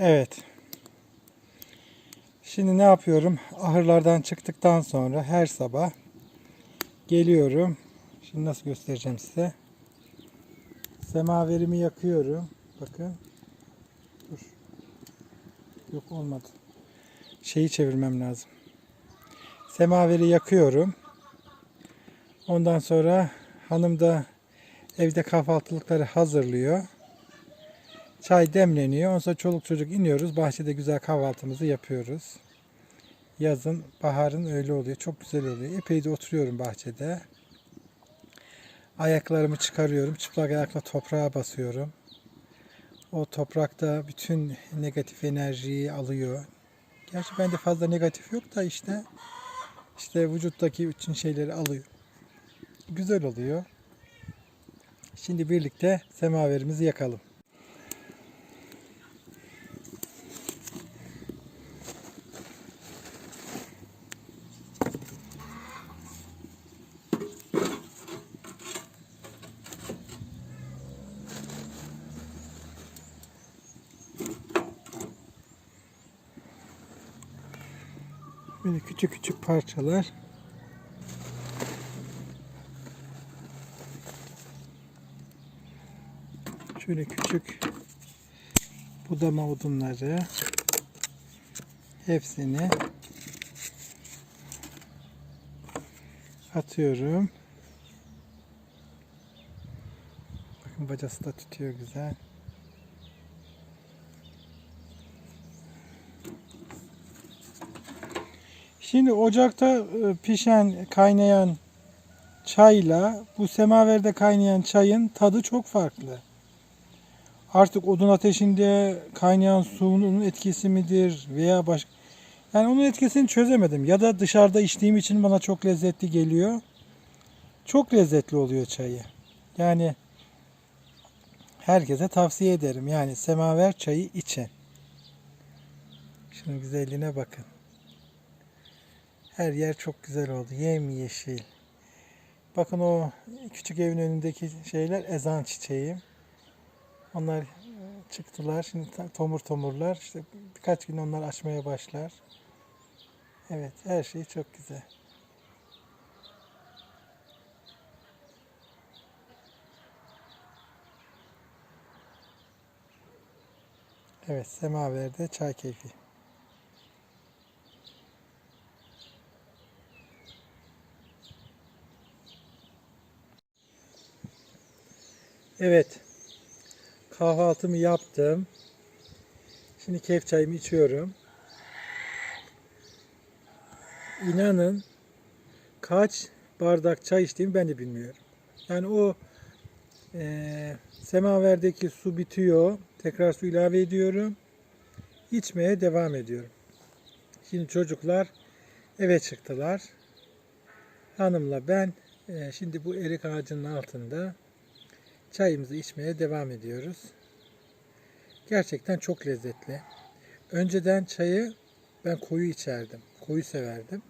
Evet. Şimdi ne yapıyorum? Ahırlardan çıktıktan sonra her sabah geliyorum. Şimdi nasıl göstereceğim size? Semaverimi yakıyorum. Bakın. Dur. Yok olmadı. Şeyi çevirmem lazım. Semaveri yakıyorum. Ondan sonra hanım da evde kahvaltılıkları hazırlıyor. Çay demleniyor. Ondan sonra çoluk çocuk iniyoruz. Bahçede güzel kahvaltımızı yapıyoruz. Yazın, baharın öyle oluyor. Çok güzel oluyor. Epey de oturuyorum bahçede. Ayaklarımı çıkarıyorum. Çıplak ayakla toprağa basıyorum. O toprakta bütün negatif enerjiyi alıyor. Gerçi bende fazla negatif yok da işte işte vücuttaki bütün şeyleri alıyor. Güzel oluyor. Şimdi birlikte semaverimizi yakalım. Böyle küçük küçük parçalar. Şöyle küçük budama odunları hepsini atıyorum. Bakın bacası da tutuyor güzel. Şimdi ocakta e, pişen, kaynayan çayla bu semaverde kaynayan çayın tadı çok farklı. Artık odun ateşinde kaynayan suyun etkisi midir veya başka yani onun etkisini çözemedim. Ya da dışarıda içtiğim için bana çok lezzetli geliyor. Çok lezzetli oluyor çayı. Yani herkese tavsiye ederim. Yani semaver çayı için. Şunun güzelliğine bakın. Her yer çok güzel oldu. Yemyeşil. Bakın o küçük evin önündeki şeyler ezan çiçeği. Onlar e, çıktılar. Şimdi tomur tomurlar. İşte birkaç gün onlar açmaya başlar. Evet, her şey çok güzel. Evet, semaverde çay keyfi. Evet. Kahvaltımı yaptım. Şimdi keyif çayımı içiyorum. İnanın kaç bardak çay içtiğimi ben de bilmiyorum. Yani o eee semaverdeki su bitiyor. Tekrar su ilave ediyorum. İçmeye devam ediyorum. Şimdi çocuklar eve çıktılar. Hanımla ben eee, şimdi bu erik ağacının altında çayımızı içmeye devam ediyoruz. Gerçekten çok lezzetli. Önceden çayı ben koyu içerdim. Koyu severdim.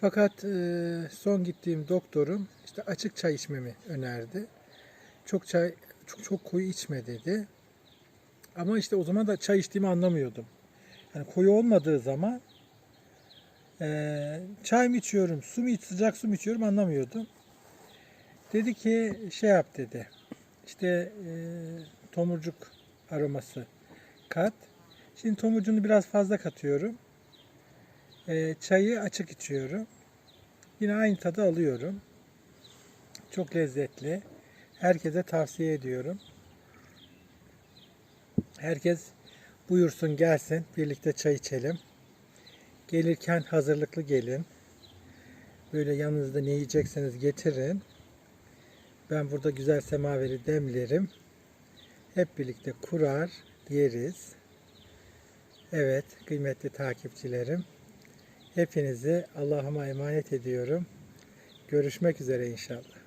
Fakat e, son gittiğim doktorum işte açık çay içmemi önerdi. Çok çay çok çok koyu içme dedi. Ama işte o zaman da çay içtiğimi anlamıyordum. Yani koyu olmadığı zaman e, çay mı içiyorum, su mu iç, sıcak su mu içiyorum anlamıyordum. Dedi ki şey yap dedi. İşte e, tomurcuk aroması kat. Şimdi tomurcuğunu biraz fazla katıyorum. E, çayı açık içiyorum. Yine aynı tadı alıyorum. Çok lezzetli. Herkese tavsiye ediyorum. Herkes buyursun gelsin. Birlikte çay içelim. Gelirken hazırlıklı gelin. Böyle yanınızda ne yiyecekseniz getirin. Ben burada güzel semaveri demlerim. Hep birlikte kurar, yeriz. Evet, kıymetli takipçilerim. Hepinizi Allah'ıma emanet ediyorum. Görüşmek üzere inşallah.